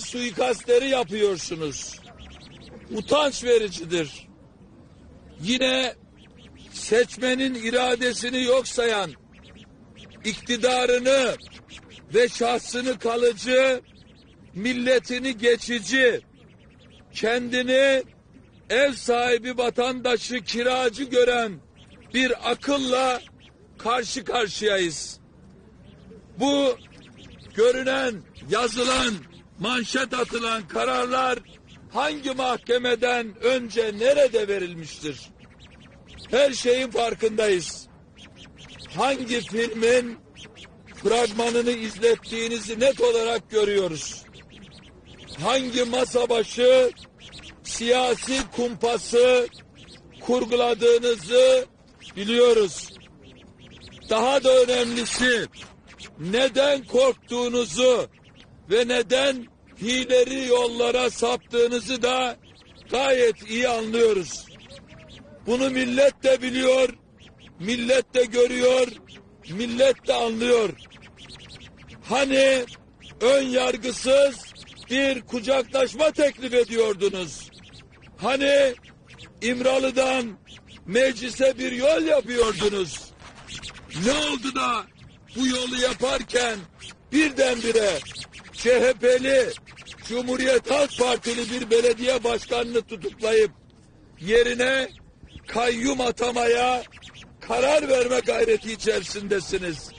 suikastleri yapıyorsunuz. Utanç vericidir. Yine seçmenin iradesini yok sayan, iktidarını ve şahsını kalıcı, milletini geçici, kendini ev sahibi vatandaşı kiracı gören bir akılla karşı karşıyayız. Bu görünen, yazılan, manşet atılan kararlar hangi mahkemeden önce nerede verilmiştir? Her şeyin farkındayız. Hangi filmin fragmanını izlettiğinizi net olarak görüyoruz. Hangi masa başı siyasi kumpası kurguladığınızı biliyoruz. Daha da önemlisi neden korktuğunuzu ve neden hileri yollara saptığınızı da gayet iyi anlıyoruz. Bunu millet de biliyor, millet de görüyor, millet de anlıyor. Hani ön yargısız bir kucaklaşma teklif ediyordunuz. Hani İmralı'dan meclise bir yol yapıyordunuz. Ne oldu da bu yolu yaparken birdenbire CHP'li Cumhuriyet Halk Partili bir belediye başkanını tutuklayıp yerine kayyum atamaya karar verme gayreti içerisindesiniz.